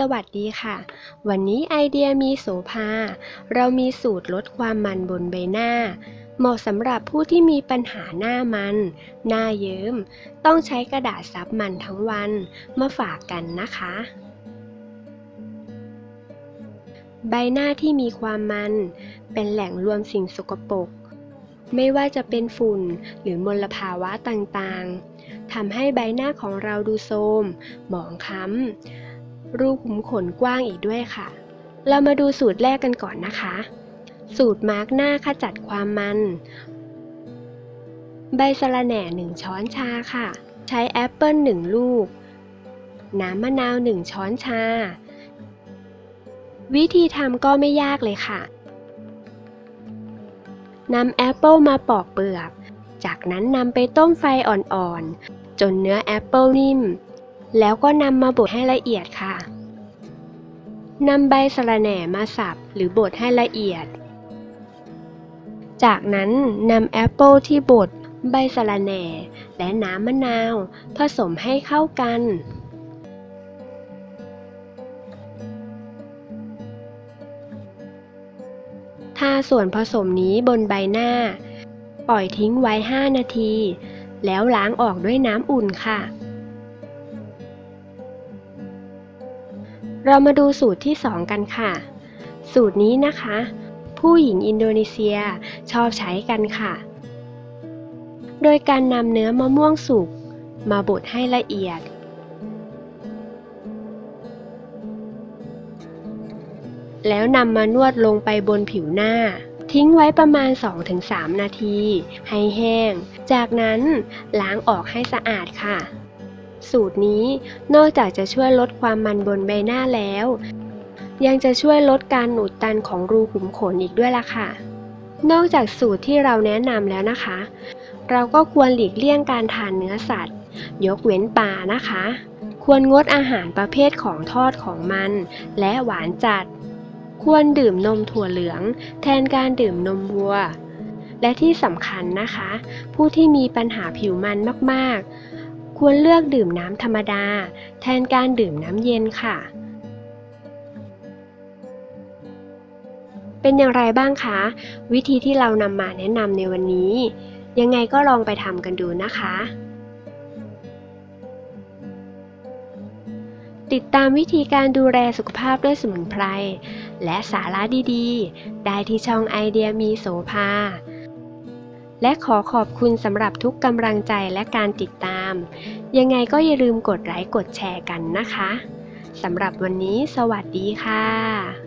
สวัสดีค่ะ วันนี้ไอเดียมีโสภา เรามีสูตรลดความมันบนใบหน้า เหมาะสำหรับผู้ที่มีปัญหาหน้ามัน หน้าเยิ้ม ต้องใช้กระดาษซับมันทั้งวัน มาฝากกันนะคะ ใบหน้าที่มีความมัน เป็นแหล่งรวมสิ่งสกปรกไม่ว่าจะเป็นฝุ่นหรือมลภาวะต่างๆ ทำให้ใบหน้าของเราดูโทรมหมองคล้ำ รูขุมขนกว้างอีกด้วยค่ะ เรามาดูสูตรแรกกันก่อนนะคะ สูตรมาร์กหน้าขจัดความมัน ใบสะระแหน่ 1 ช้อนชาค่ะ ใช้แอปเปิล1ลูก น้ำมะนาว 1 ช้อนชา วิธีทำก็ไม่ยากเลยค่ะนำแอปเปิลมาปอกเปลือก จากนั้นนำไปต้มไฟอ่อนๆ จนเนื้อแอปเปิลนิ่ม แล้วก็นำมาบดให้ละเอียดค่ะ นำใบสะระแหน่มาสับหรือบดให้ละเอียด จากนั้นนำแอปเปิลที่บด ใบสะระแหน่ และน้ำมะนาว ผสมให้เข้ากัน ทาส่วนผสมนี้บนใบหน้า ปล่อยทิ้งไว้ 5 นาที แล้วล้างออกด้วยน้ำอุ่นค่ะ เรามาดูสูตรที่ 2 กันค่ะ สูตรนี้นะคะ ผู้หญิงอินโดนีเซียชอบใช้กันค่ะ โดยการนำเนื้อมะม่วงสุกมาบดให้ละเอียด แล้วนำมานวดลงไปบนผิวหน้า ทิ้งไว้ประมาณ 2-3 นาที ให้แห้ง จากนั้นล้างออกให้สะอาดค่ะ สูตรนี้ นอกจากจะช่วยลดความมันบนใบหน้าแล้ว ยังจะช่วยลดการหนุดตันของรูขุมขนอีกด้วยล่ะค่ะ นอกจากสูตรที่เราแนะนำแล้วนะคะ เราก็ควรหลีกเลี่ยงการทานเนื้อสัตว์ ยกเว้นปลานะคะ ควรงดอาหารประเภทของทอดของมัน และหวานจัด ควรดื่มนมถั่วเหลือง แทนการดื่มนมวัวและที่สำคัญนะคะ ผู้ที่มีปัญหาผิวมันมาก ๆ ควรเลือกดื่มน้ำธรรมดา แทนการดื่มน้ำเย็นค่ะ เป็นอย่างไรบ้างคะ วิธีที่เรานำมาแนะนำในวันนี้ ยังไงก็ลองไปทำกันดูนะคะ ติดตามวิธีการดูแลสุขภาพด้วยสมุนไพร และสาระดีๆ ได้ที่ช่องไอเดียมีโสภา และขอขอบคุณสำหรับทุกกำลังใจและการติดตาม ยังไงก็อย่าลืมกดไลค์กดแชร์กันนะคะ สำหรับวันนี้สวัสดีค่ะ